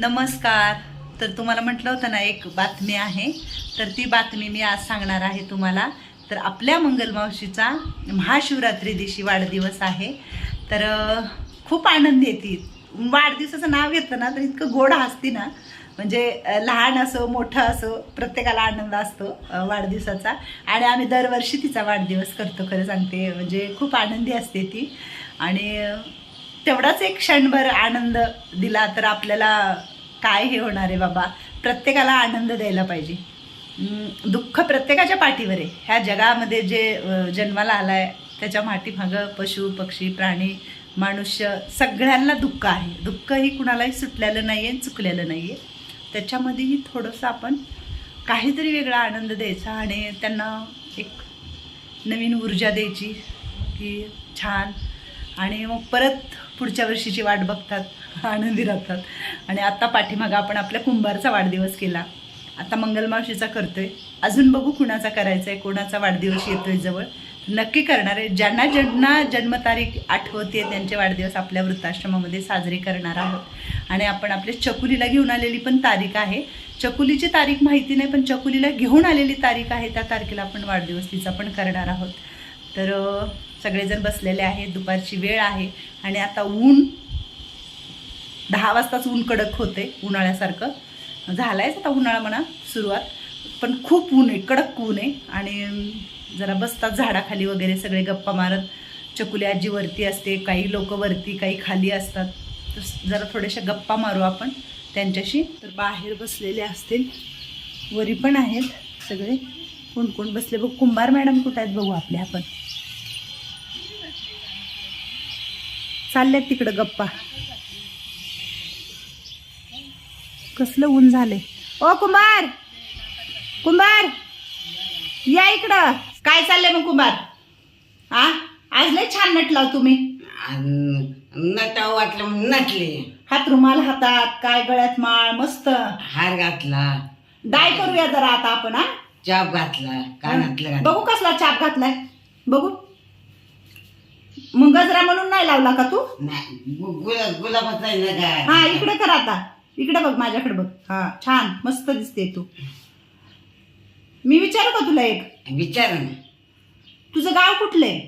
नमस्कार. तर तुम्हाला म्हटलं होतं ना एक बातमी आहे. तर ती बातमी मी आज सांगणार आहे तुम्हाला. तर आपल्या मंगलमावशीचा महाशिवरात्री दिवशी वाढदिवस आहे. तर खूप आनंद येते वाढदिवसाचं नाव घेतलं ना तर इतकं गोड असते ना. म्हणजे लहान असो मोठं असो प्रत्येकाला आनंद असतो वाढदिवसाचा. आणि आम्ही दरवर्षी तिचा वाढदिवस करतो खरं सांगते. म्हणजे खूप आनंदी असते ती. आणि तेवढाच एक क्षणभर आनंद दिला तर आपल्याला काय हे होणार आहे बाबा? प्रत्येकाला आनंद द्यायला पाहिजे. दुःख प्रत्येकाच्या पाठीवर आहे. ह्या जगामध्ये जे जन्माला जन्माला आलाय त्याच्या पाठीमागं पशु पक्षी प्राणी मनुष्य सगळ्यांना दुःख आहे. दुःख ही कुणालाही सुटलेलं नाही आहे चुकलेलं नाही आहे त्याच्यामध्येही थोडंसं आपण काहीतरी वेगळा आनंद द्यायचा आणि त्यांना एक नवीन ऊर्जा द्यायची की छान. आणि मग परत पुढच्या वर्षीची वाट बघतात आनंदी राहतात. आणि आता पाठीमागं आपण आपल्या कुंभारचा वाढदिवस केला. आता मंगलमावशीचा करतोय. अजून बघू कुणाचा करायचा आहे कोणाचा वाढदिवस येतोय जवळ. नक्की करणार आहे. ज्यांना ज्यांना जन्मतारीख आठवते त्यांचे वाढदिवस आपल्या वृद्धाश्रमामध्ये साजरे करणार आहोत. आणि आपण आपल्या चकुलीला घेऊन आलेली पण तारीख आहे. चकुलीची तारीख माहिती नाही पण चकुलीला घेऊन आलेली तारीख आहे त्या तारखेला आपण वाढदिवस तिचा पण करणार आहोत. तर सगळेजण बसलेले आहेत दुपारची वेळ आहे. आणि आता ऊन दहा वाजताच ऊन कडक होते उन्हाळ्यासारखं. झालायच आता उन्हाळा म्हणा सुरुवात. पण खूप ऊन आहे कडक ऊन आहे. आणि जरा बसतात झाडाखाली वगैरे सगळे गप्पा मारत. चकुली आजी वरती असते काही लोक वरती काही खाली असतात. तर जरा थोड्याशा गप्पा मारू आपण. त्यांच्याशी तर बाहेर बसलेले असतील. वरी पण आहेत सगळे. कोण कोण बसले? बघ कुंभार मॅडम कुठं आहेत? बघू आपले आपण. चालल्यात तिकडं गप्पा. कसलं ऊन झाले ओ कुंभार! कुंभार! या इकडं. काय चाललंय मग कुंभार? हा आज लय छान नटलाव तुम्ही. नटाव वाटलं म्हणून नटले. हात रुमाल हातात काय गळ्यात माळ मस्त. हार घातला. डाय करूया जरा आता आपण हा चाप घातला. कानातलं घातलं? बघू कसला चाप घातलाय. बघू. मग गजरा म्हणून नाही लावला का तू? नाही, गु- गुला गुलाबाचा आहे ना काय हा इकडे कर आता. इकडे बघ माझ्याकडे बघ. हा. छान मस्त दिसते तू. मी विचारू का तुला एक? विचार ना. तुझं गाव कुठलंय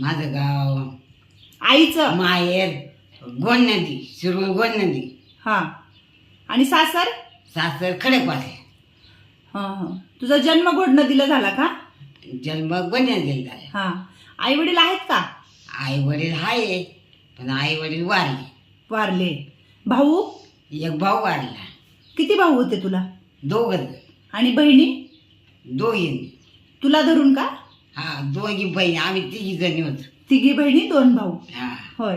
माझं गाव आईचं? माहेर गोन नदी शिरूर गोन नदी. हा. आणि सासर? सासर खडकवासे. हा हा. तुझा जन्म घोड नदीला झाला का? जन्म गोन नदीला झाला. हा. आई वडील आहेत का? आई वडील आहे पण आई वडील वारले. वारले. भाऊ? एक भाऊ वारला. किती भाऊ होते तुला? दोघं. आणि बहिणी? दोघी. तुला धरून का? हा दोघी बहीण. आम्ही तिघी जणी होतो. तिघी बहिणी दोन भाऊ. हा. होय.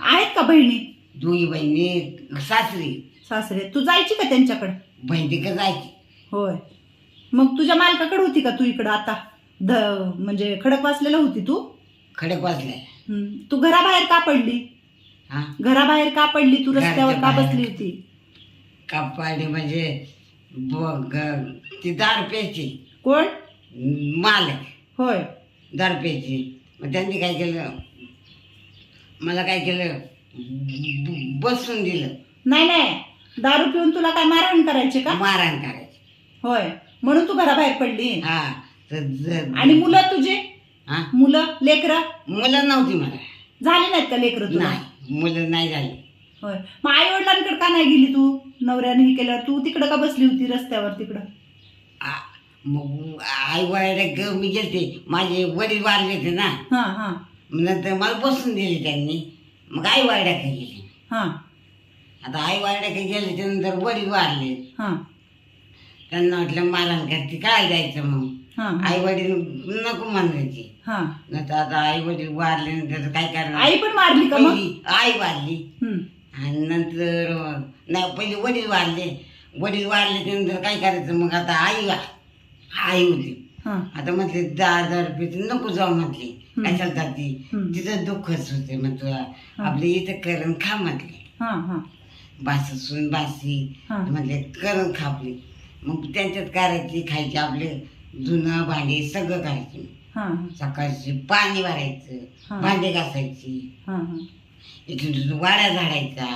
आहेत का बहिणी? दोघी बहिणी सासरी. सासरे. तू जायची का त्यांच्याकडे? बहीण तिकडे जायची. होय. मग तुझ्या मालकाकडे होती का तू इकडं आता? ध म्हणजे खडक वाचलेला होती तू? खडक हम्म. तू घराबाहेर का पडली? हा? घराबाहेर का पडली? तू रस्त्यावर का घराच्या बसली बाहेर. होती? कापाडी म्हणजे ब- ग- ती दारू प्यायची कोण? मालक. होय. दारू प्यायची मग त्यांनी काय केलं? मला काय केलं? ब- बसून दिलं. नाही नाही. दारू पिऊन तुला काय मारहाण करायचे का? मारहाण करायची. होय. म्हणून तू घराबाहेर पडली? हा. तर ज- आणि मुलं तुझे? हा? मुलं लेकरं? मुलं नव्हती मला. झाली नाहीत का लेकरं तुला? नाही मुलं नाही झाली. होय. मग आई वडिलांकडे का नाही गेली तू? नवऱ्याने हे केलं तू तिकडं का बसली होती रस्त्यावर तिकडं? आ- मग आई वडील मी गेलते. माझे वडील वारले होते ना. हा हा. नंतर मला बसून दिली त्यांनी. मग आई वाड्याकडे गेली? हा. आता आई वाड्याकडे गेले त्यानंतर वडील वारले. हा. त्यांना वाटलं मारण करते काय जायचं मग? आई वडील नको म्हणायचे. हा. नंतर आता आई वडील वारले नंतर काय करणार? आई पण मारली का मग? पहिली आई वारली. आणि नंतर नाही पहिले वडील वारले. वडील वारले त्यानंतर काय करायचं मग? आता आई वा आई होती. हा. आता म्हटले दहा हजार रुपये नको जाऊ म्हटली. कशाला जाते? हम्म. तिथं दुःखच होते मग तुला. आपले इथं करण खा म्हटले. हा हा. बास हा. म्हटले करण खापली मग त्यांच्यात करायची खायची आपले जुनं भांडी सगळं करायचे हा सकाळची पाणी भरायचं. भांडे घासायची. हा हा. इथून वाड्या झाडायचा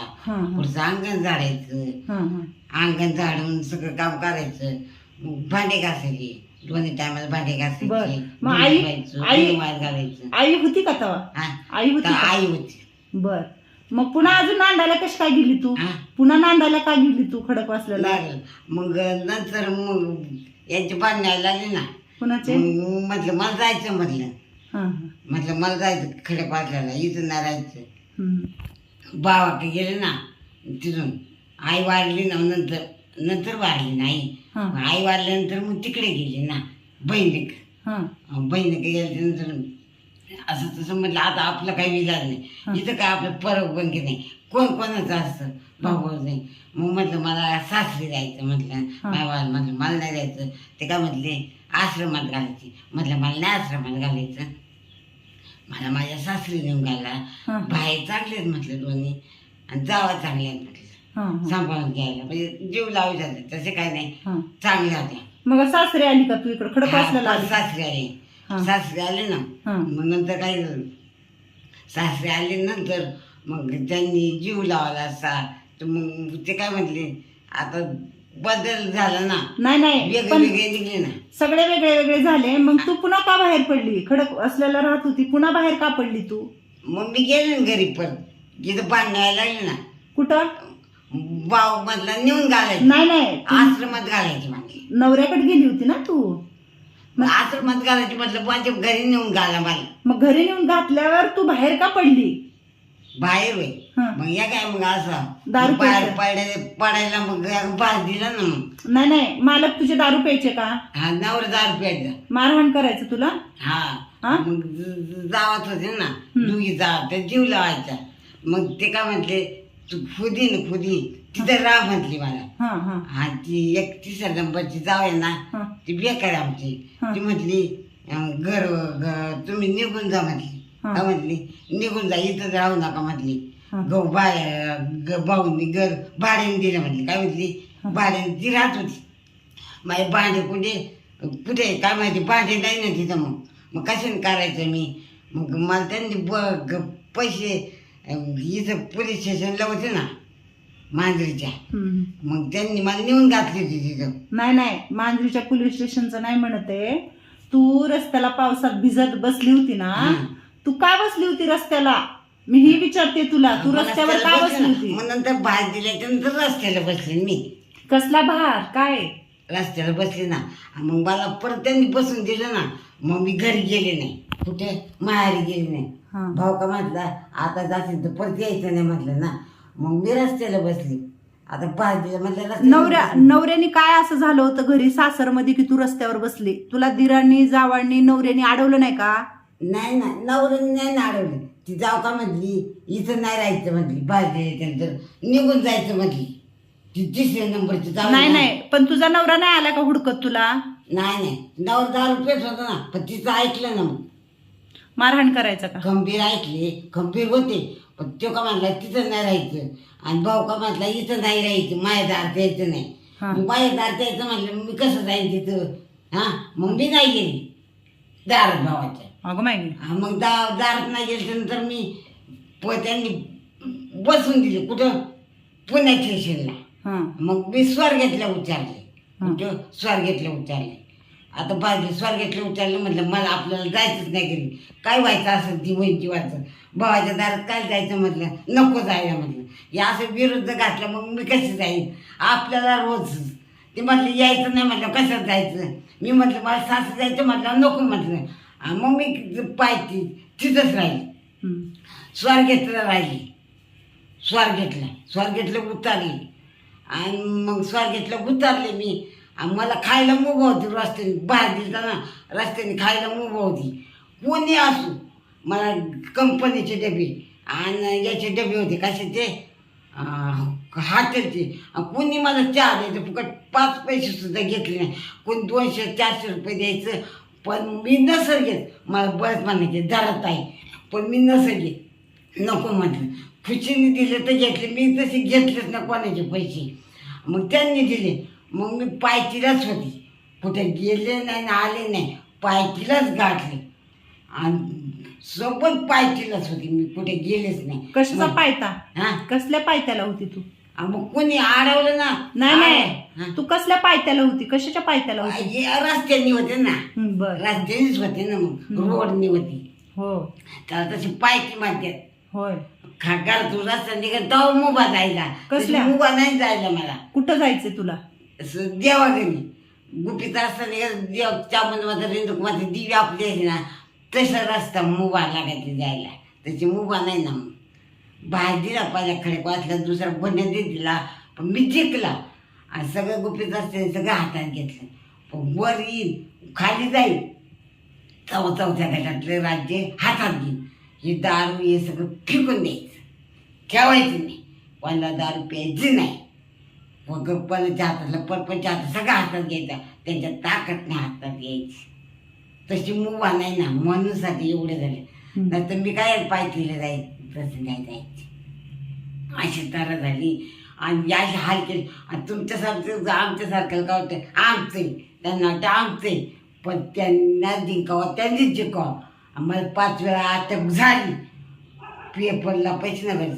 पुढचं अंगण झाडायचं. हां हां. अंगण झाडून सगळं काम करायचं. मग भांडे घासायचे. दोन्ही टायमाला भांडे घासायचे. आई- घालायचं. आई होती का तवा? आई होती? आई होती. बर. मग पुन्हा अजून नांदायला कशी काय गेली तू? हा? पुन्हा नांदायला का गेली तू खडक वाचलेला लागलं मग नंतर मग यांची बांधण्याला लागली ना. कुणाचे? मग म्हटलं मला जायचं म्हटलं. हा हा. म्हटलं मला जायचं खडे पाजल्याला इथं नाही राहायचं हम्म. बावाकडे गेले ना तिथून. आई वारली ना नंतर नंतर वारली ना आई. हा. आई वारल्यानंतर मग तिकडे गेली ना बहिणीक. हा. बहिणीकडे गेल्यानंतर असं तसं म्हटलं आता आपलं काही विचार हा. नाही इथं काय आपलं परब बनके नाही? कोण कोणाचं असतं? भाऊ नाही. मग म्हटलं मला सासरी जायचं म्हटलं. मायवाला म्हटलं मला नाही जायचं. ते काय म्हटले आश्रमात घालायची. म्हटलं मला नाही आश्रमात घालायचं. मला माझ्या सासरी नेऊन घाला. बाहेर चांगले आहेत म्हटलं दोन्ही. आणि जावा चांगले म्हटलं. सांभाळून घ्यायला. म्हणजे जीव लावायचे होते तसे काय नाही. चांगल्या होत्या मग सासरे आली का तू इकडे? खडक सासरे आले. हा. सासरे आले ना हा. मग नंतर काय झालं? सासरे आले नंतर मग त्यांनी जीव लावला असा. तर मग ते काय म्हटले आता बदल झाला ना. नाही नाही वेगळे पण वेगळे निघले ना. सगळे वेगळे वेगळे झाले. मग तू पुन्हा का बाहेर पडली? खडक असलेला राहत होती. पुन्हा बाहेर का पडली तू? मग मी गेले ना घरी परत जिथं बांधायला लागले ना. कुठं? बाव मधला नेऊन घालायचे. नाही नाही आश्रमात घालायची नवऱ्याकडे गेली होती ना तू? मग? आश्रमात घालायची म्हटलं माझ्या घरी नेऊन घाला मला. मग घरी नेऊन घातल्यावर तू बाहेर का पडली? बाहेर होय. हा. मग या काय मग असं? दारू बाहेर प्यायचं. पडायला पडायला मग बाहेर दिला ना मग. नाही नाही मालक तुझे दारू प्यायचे का? हा नवरा दारू प्यायचा. मारहाण करायचं तुला? हा. हा? मग ज- ज- जावत होते ना दोघी त्या जीव लावायचा मग ते काय म्हटले तू खुदी ना खुदी तिथे राह म्हटली मला. हा हा. हा ती एक तिसऱ्या नंबरची जाव आहे ना ती बेकार आहे आमची. हा. ती म्हटली अं, घर ग- तुम्ही निघून जा म्हटली. हा. का म्हटली निघून जा इथं राहू नका म्हटली. हा. गो बाय भाऊंनी घर भाड्याने दिलं म्हटली. काय म्हटली? हा. भाड्याने ती राहत होती. माझे भांडे कुठे? कुठे? काय माहिती? भांडे नाही ना तिथं मग. मग कशाने करायचं मी? मग मला त्यांनी ब ग- पैसे इथं पोलीस स्टेशनला होते ना मांजरीच्या. हम्म. मग त्यांनी मला नेऊन घातली होती तिथं. नाही नाही मांजरीच्या पोलीस स्टेशनचं नाही म्हणत आहे. तू रस्त्याला पावसात भिजत बसली होती ना हम्म. तू का बसली होती रस्त्याला? मी ही विचारते तुला तू मग रस्त्यावर का रस्त्याला बसली बसले होती. मग नंतर बाहेर दिल्याच्या नंतर रस्त्याला बसले मी. कसला भार काय? रस्त्याला बसले ना. मग मला परत त्यांनी बसून दिलं ना मग मी घरी गेले नाही. कुठे? माहेरी गेले नाही. भाऊ का म्हटला आता जाशील तर परत यायचं नाही म्हटलं ना. मग मी रस्त्याला बसली. आता दिलं म्हटलं रस्त्याला नवऱ्या. नवऱ्याने काय असं झालं होतं घरी? सासरमध्ये की तू रस्त्यावर बसली? तुला दिरांनी जावांनी नवऱ्यानी अडवलं नाही का? नाही ना नवऱ्याने नाही ना अडवली. ती जाऊ का म्हटली इथं नाही राहायचं म्हटली. बाहेर दिल्याच्यानंतर निघून जायचं म्हटली. ती तिसऱ्या नंबरची जाऊ नाही नाही. पण तुझा नवरा नाही आला का हुडकत तुला? नाही नाही. नवर दहा रुपयेच होता ना पण तिचं ऐकलं ना मग. मारहाण करायचं का? खंबीर ऐकले खंबीर होते पण तो का म्हणला तिथं नाही राहायचं. आणि भाऊ का म्हटला इथं नाही राहायचं माया दार यायचं नाही. हा. मग माया दार यायचं म्हटलं मी कसं जाईन तिथं? हा? मग मी नाही गेली. दारात भावाच्या. अगं माहिती हा, मग दा दारात नाही गेलं नंतर मी प त्यांनी बसून दिले कुठं? पुण्या स्टेशनला हा. मग मी स्वर्गेतल्या उच्चारले हा. म्हणजे स्वर्गेतल्या उच्चारले आता बाजू स्वर्गेतल्या उच्चारले म्हटलं मला आपल्याला जायचंच नाही घरी. काय व्हायचं असं ती वहिनी व्हायचं? भावाच्या दारात काय जायचं म्हटलं? नको जायला म्हटलं. या असं विरुद्ध घातलं मग मी कशी जाईन? आपल्याला रोज. ते म्हटलं यायचं नाही म्हटलं कसं जायचं? मी म्हटलं मला सासू जायचं म्हटलं नको म्हटलं. मग मी पाहिजे तिथंच राहिली. हम्म. स्वर्गेतला राहिली. स्वर्गेतला. स्वर्गेतलं उतारली. आणि मग स्वर्गेतलं उतारले मी. आणि मला खायला मुभा होती रस्त्याने बाहेर दिसताना रस्त्याने खायला मुभा होती. कोणी असू मला कंपनीचे डबे आणि याचे डबे होते कसे ते? हाटेलचे कोणी मला चहा द्यायचं फुकट पाच पैसे सुद्धा घेतले नाही. कोणी दोनशे चारशे रुपये द्यायचं पण मी नसर घेत. मला बरंच म्हणायचे धरत आहे पण मी नसर घेत. नको म्हटलं. खुशीने दिले तर घेतले. मी तसे घेतलेच ना कोणाचे पैसे. मग त्यांनी दिले. मग मी पायतीलाच होती. कुठे गेले नाही ना आले नाही पायतीलाच गाठले. आणि सोबत पायटीलाच होती मी कुठे गेलेच नाही. कशाचा मग- पायता? हा? कसल्या पायत्याला होती तू? आ, मग कोणी अडवलं ना? नाही हा. नाही. तू कसल्या पायत्याला होती? कशाच्या पायत्याला होती? हे रस्त्यानी होते ना. हं, बर. रस्त्यानीच होते ना मग. हम्म. रोडनी होती. हो. त्याला तशी पायटी म्हणतात. होय. खाकार तू रस्ता निघत तेव्हा मुभा जायला. कसल्या? तशी मुभा नाही जायला मला. कुठं जायचंय तुला? असं देवाघरी गुपित असताना देव चामन माझं रेंदूक माझे दिवी आपली आहे ना तसा रस्ता मुभा लागायचे जायला. त्याची मुभा नाही ना मग. बाहेर दिला पाहिजे खडे वाचला दुसरा बन्या दे दिला पण मी जिंकला. आणि सगळं गुपित असते सगळं हातात घेतलं. पण वर येईल खाली जाईल. चौ चौथ्या गटातलं राज्य हातात घेईन हे दारू हे सगळं फेकून द्यायचं. ठेवायचं नाही. कोणाला दारू प्यायची नाही. मग पणाच्या हातातलं परपंच्या हातात सगळं हातात घ्यायचा. त्यांच्या ताकद नाही हातात घ्यायची. तशी मुवा नाही ना म्हणूनसाठी एवढे झाले. नाही तर मी काय पायथीला जाईल तसं नाही जायची. अशी तरा झाली. आणि अशी हाल केली. आणि तुमच्यासारखं आमच्यासारखं का होतं आमचे त्यांना वाटतं आमचे पण त्यांना जिंकावं त्यांनीच जिंकावं. आम्हाला पाच वेळा अटक झाली. पेपरला पैसे नाही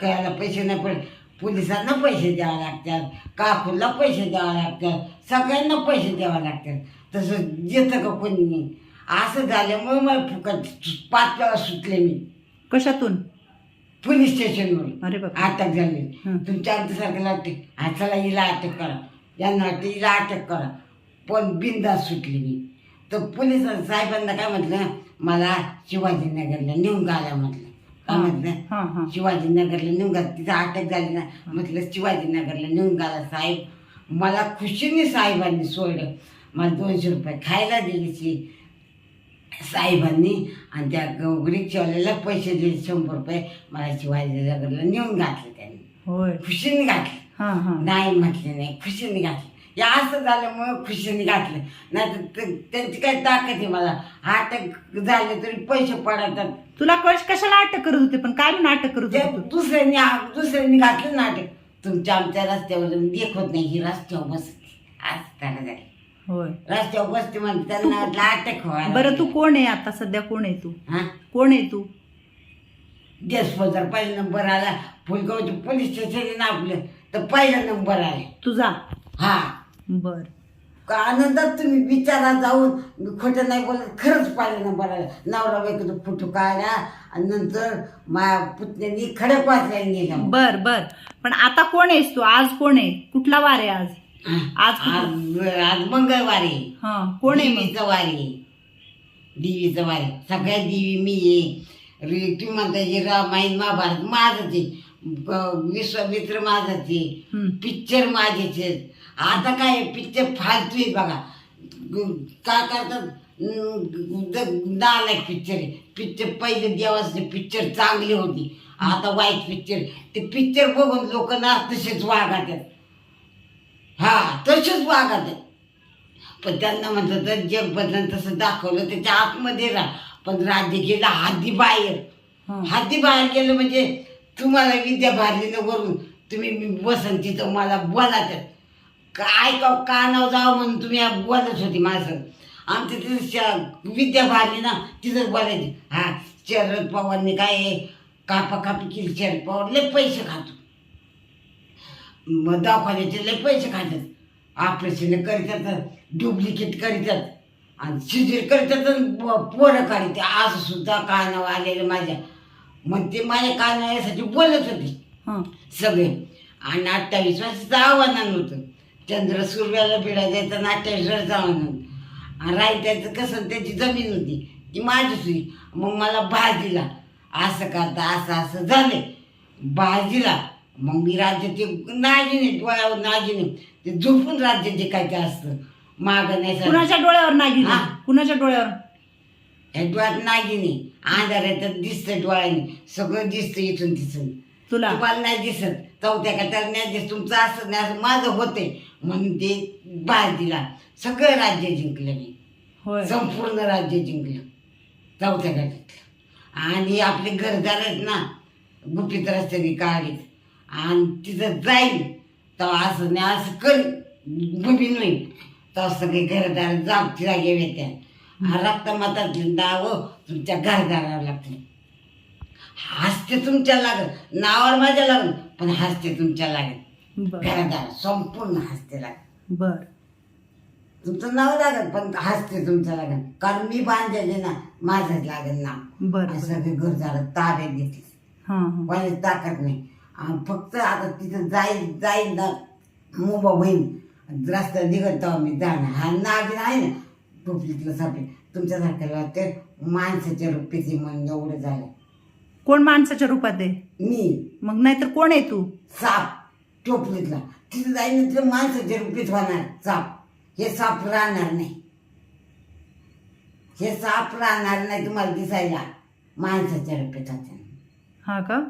कळायला पैसे नाही पडले. पोलिसांना पैसे द्यावे लागतात काकूला पैसे द्यावे लागतात सगळ्यांना पैसे द्यावे लागतात. तसं देतं का कोणी? नाही असं झाल्यामुळे मला फुकट पाच वेळा सुटले मी. कशातून? पोलीस स्टेशनवर अरे अटक झाली. हं. तुमच्या आमच्यासारखं वाटते हा चला हिला अटक करा. यांना वाटते हिला अटक करा. पण बिंदास सुटली मी. तर पोलीस साहेबांना काय म्हटलं? मला शिवाजीनगरला नेऊन गाला म्हटलं. हा शिवाजीनगरला नेऊन घाल तिथं अटक झाली ना म्हटलं शिवाजीनगरला नेऊन घाला साहेब. मला खुशीने साहेबांनी सोडलं. मला दोनशे रुपये खायला दिले शी साहेबांनी आणि त्या ग- रिक्षावाल्याला पैसे दिले शंभर रुपये. मला शिवाजीनगरला नेऊन घातलं त्यांनी. होय. खुशीने घातलं. हा हा. नाही म्हटले नाही खुशीने घातलं. या असं झाल्यामुळं खुशीने घातलं नाही तर त्यांची काय ताकद आहे मला. अटक झाले तरी पैसे पडतात तुला कश कशाला अटक करत होते पण काय म्हणून अटक करत ते होते तू? दुसऱ्यांनी दुसऱ्यांनी घातलं नाटक तुमच्या आमच्या रस्त्यावर जाऊन देखत नाही ही रस्त्यावर बसते. आज त्याला झाली. होय. रस्त्यावर बसते म्हणजे त्यांना वाटलं अटक व्हायला बरं तू कोण आहे आता? सध्या कोण आहे तू? हा? कोण आहे तू? देशपदार पहिला नंबर आला. फुलगावचे पोलीस स्टेशन आहे ना आपलं तर पहिला नंबर आला. तुझा हा. बर. का आनंदात तुम्ही विचारा जाऊन मी खोटं नाही बोलत खरंच पहिला नंबर आला नवरा बायकोचा फोटो काढला आणि नंतर माझ्या पुतण्यानी खडक वाचल्याने नेला. बर बर. पण आता कोण आहेस तू? आज कोण आहे? कुठला वार आहे आज? आज कुठला? आज आज मंगळवारी हा कोण आहे मग? देवीचं वारी देवीचं वारी सगळ्या देवी मी आहे. रे तुम्ही म्हणता हे रामायण महाभारत माझंच आहे. ग- विश्वामित्र माझंच आहे. हम्म. पिक्चर माझेच आहेत. आता काय पिक्चर फालतू आहे बघा. काय करतात? नालायक पिक्चर आहे. पिक्चर पहिले देवाचे पिक्चर चांगली होती. आता वाईट पिक्चर ते पिक्चर बघून लोक ना तसेच वागतात हा तसेच वागतात पण त्यांना म्हणतात तर जग बदलून तसं दाखवलं त्याच्या आतमध्ये राहा. पण राज्य गेलं हद्दी बाहेर. हा. हद्दी बाहेर गेलं म्हणजे तुम्हाला विद्या भारलीनं वरून. तुम्ही बसन तिथं मला बोलात काय का कानाव जावं म्हणून तुम्ही बोलत होती माझं. आमच्या तिथं विद्या भारली ना तिथंच बोलायची. हा शरद पवारने काय कापा कापी केली शरद पवार लय पैसे खातो. मग दवाखान्याचे लय पैसे खातात. ऑपरेशन करतात डुप्लिकेट करतात. आणि सिजर करतात पोरं काढते आज सुद्धा कानावर आलेलं माझ्या. मग ते माझ्या कानावर यासाठी बोलत होते. सगळे. आणि अठ्ठावीस वर्षाचं आव्हान होतं. चंद्र सूर्याला भिडा द्यायचं होतं आणि रायत्याचं कसं त्याची जमीन होती. ती माझीच होती. मग मला भाजीला. असं करता असं असं झालं भाजीला. मग मी राज्याचे नाजीने डोळ्यावर नाजीने ते झोपून राज्य जे काय ते असतं. मागं नाही सर कुणाच्या डोळ्यावर नागिन हा. कुणाच्या डोळ्यावर? या डोळ्यात नागिनी अंधार येतात दिसतं डोळ्याने. सगळं दिसतं इथून तिथून. तुला? तुम्हाला नाही दिसत. चौथ्या गटाला नाही दिसत. तुमचं असं नाही असं माझं होते म्हणून ते बाहेर दिला. सगळं राज्य जिंकलं मी. होय. संपूर्ण राज्य जिंकलं. चौथ्या गटात आणि आपले घरदार आहेत ना गुपित रस्त्याने काढीत आणि तिथं जाईल. तेव्हा असं नाही असं कर गुपित होईल तेव्हा सगळे घरदार जागची जागे येत्या रक्तमातातली नाव तुमच्या घर घालावं लागते हस्ते तुमच्या लागत नावावर माझ्या लागत पण हस्ते तुमच्या बर. घरादार संपूर्ण हस्ते लागत बर. तुमचं नाव लागत पण हस्ते तुमचं लागत कारण मी बांधलेले ना माझंच लागत नाव. बर आणि सगळे घर झालं ताब्यात घेतली. हा हा. ताकद नाही. आणि फक्त आता तिथं जाईल जाईल ना मुबा बहीण रस्ता निघत तेव्हा मी जाणार. हा नाग आहे ना टोपलीतलं सापे तुमच्यासारख्याला वाटते माणसाच्या रूपीचे मन एवढं झालं कोण माणसाच्या रूपात आहे? मी. मग नाहीतर कोण आहे तू? साप. टोपलीतला तिथं तिथं माणसाच्या रूपीत होणार. साप. हे साप राहणार नाही. हे साप राहणार नाही तुम्हाला दिसायला. माणसाच्या रूपीत होते. हा का?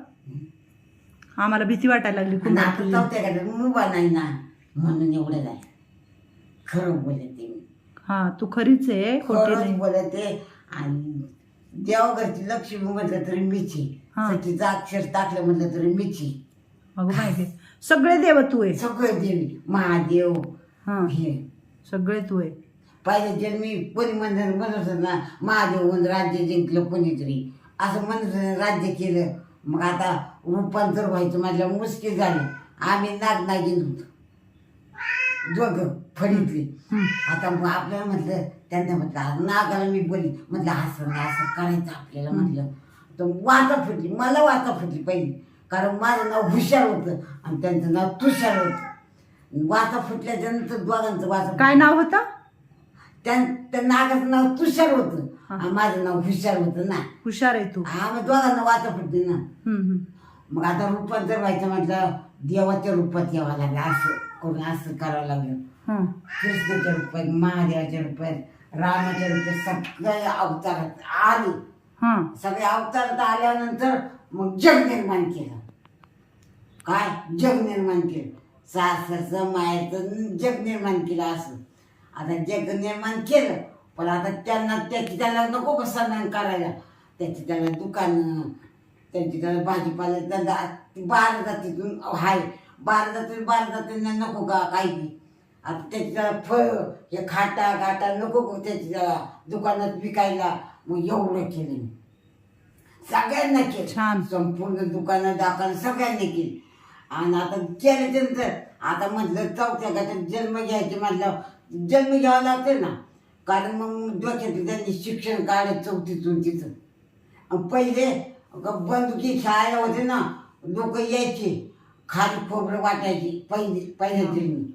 आम्हाला भीती वाटायला लागली आणि कुंभार आता चौथ्या गाड्यात मुबा नाही ना. म्हणून एवढं झालं. खरं बोलते मी. हा तू खरीच आहे खोटी खरंच नाही. बोलते. आणि देवघरची लक्ष्मी म्हटलं तरी मीची. हा. सखीचं अक्षर टाकलं म्हटलं तरी मीची. अगं माहिती सगळे देव तू आहे. सगळं देवी. महादेव. हा. हे. सगळे तू आहे. पहिले जन्मी कोणी म्हणत म्हणत होतं ना महादेव म्हणून राज्य जिंकलं कोणीतरी. असं म्हणत होतं, राज्य केलं. मग आता रूपांतर व्हायचं म्हटलं मुश्किल झालं. आम्ही नाग नागिन होतो दोघं फळीतली. हम्म. आता मग आपल्याला म्हटलं त्यांना म्हटलं नागाला मी बोली म्हटलं असं नाही असं करायचं आपल्याला म्हटलं. तर वाचा फुटली मला वाचा फुटली पहिली. कारण माझं नाव हुशार होतं आणि त्यांचं नाव तुषार होतं. वाचा फुटल्याच्या नंतर दोघांचं वाचा काय नाव होतं? त्या त्या नागाचं नाव तुषार होतं. हा. आणि माझं नाव हुशार होतं ना. हुशार आहे तू. आम्ही दोघांना वाचा फुटली ना. मग आता रूपांतर व्हायचं म्हटलं देवाच्या रूपात यावं लागलं असं करून असं करावं लागलं. हं. कृष्णाच्या रूपात महादेवाच्या रूपात रामाच्या रूपात सगळे अवतारात आले. हं. सगळे अवतारात आल्यानंतर मग जग निर्माण केलं. काय? जग निर्माण केलं. सासरचं मायचं जग निर्माण केलं असं. आता जग निर्माण केलं पण आता त्यांना त्याची त्याला नको का सन्मान करायला. त्याची त्याला दुकान त्यांची त्याला भाजीपाला बारा जातीतून हाय. बारा जाती बारा जातींना नको का काही? त्याची त्याला फळ हे खाटा गाटा नको का त्याची त्याला दुकानात विकायला. मग एवढं केलं मी. सगळ्यांना केलं. छान. संपूर्ण दुकानं दाखल सगळ्यांनी केली. आणि आता केल्याच्यानंतर आता म्हटलं चौथ्या गटात जन्म घ्यायचे. म्हटलं जन्म घ्यावा लागते ना. कारण मग डोक्यात त्यांनी शिक्षण काढत चौथीतून तिथं. आणि पहिले ग- बंदुकी शाळेला होते ना लोक यायचे. खाली खोबरं वाटायची पहिले पहिल्या जन्मी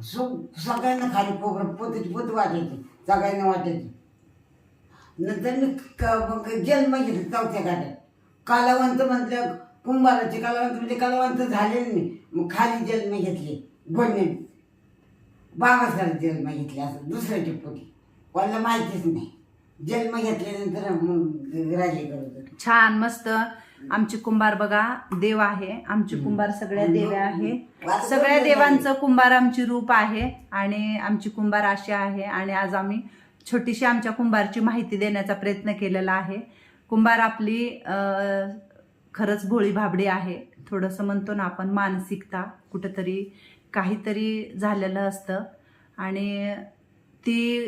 सो सगळ्यांना खाली खोबरं पोतीची पोत वाटायची सगळ्यांना वाटायची. नंतर मी क- मग जन्म घेतला चौथ्या गाड्यात. कालावंत म्हटलं कुंभाराचे कलावंत म्हणजे कलावंत झाले मी. मग खाली जन्म घेतले गोडणे बाबासाहेब जन्म घेतले असं दुसऱ्याचे पोटी कोणाला माहितीच नाही. जन्म घेतल्यानंतर मग राजे करत छान मस्त. आमची कुंभार बघा देव आहे. आमची कुंभार सगळ्या देव्या आहे. सगळ्या देवांचं कुंभार आमची रूप आहे आणि आमची कुंभार अशी आहे आणि आज आम्ही छोटीशी आमच्या कुंभारची माहिती देण्याचा प्रयत्न केलेला आहे. कुंभार आपली खरंच भोळी भाबडी आहे. थोडंसं म्हणतो ना आपण मानसिकता कुठंतरी काहीतरी झालेलं असतं. आणि ती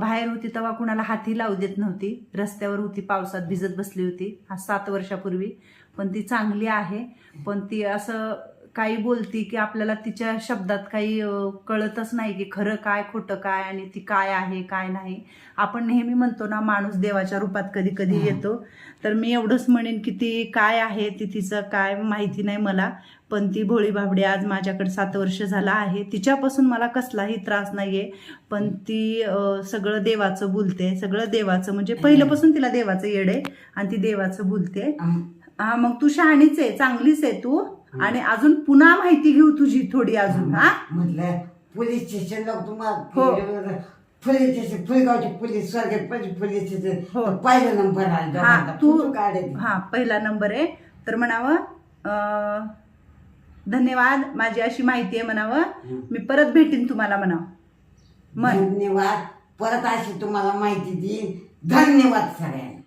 बाहेर होती तेव्हा कुणाला हाती लावू देत नव्हती. रस्त्यावर होती पावसात भिजत बसली होती. आज सात वर्षापूर्वी. पण ती चांगली आहे. पण ती असं काही बोलती की आपल्याला तिच्या शब्दात काही कळतच नाही की खरं काय खोटं काय आणि ती काय आहे काय नाही. आपण नेहमी म्हणतो ना माणूस देवाच्या रूपात कधी कधी हा. येतो. तर मी एवढंच म्हणेन की ती काय आहे ती तिचं काय माहिती नाही मला. पण ती भोळी भाबडी आज माझ्याकडे सात वर्ष झाला आहे. तिच्यापासून मला कसलाही त्रास नाहीये. पण ती सगळं देवाचं बोलते. सगळं देवाचं म्हणजे पहिल्यापासून तिला देवाचं येड आहे आणि ती देवाचं बोलते. हा. मग तू शहाणीच आहे चांगलीच आहे तू. आणि अजून पुन्हा माहिती घेऊ तुझी थोडी अजून हा? म्हटलं पोलीस स्टेशनला हो. तुम्हाला. पोलीस स्टेशन फुलगावचे पोलीस स्वर्गात पोलीस स्टेशन. हो. पहिला नंबर हा. तू. हा पहिला नंबर आहे. तर म्हणावं अं, धन्यवाद. माझी अशी माहिती आहे म्हणावं. मी परत भेटीन तुम्हाला म्हणावं. म्हण धन्यवाद. परत अशी तुम्हाला माहिती देईन. धन्यवाद सगळ्यांना.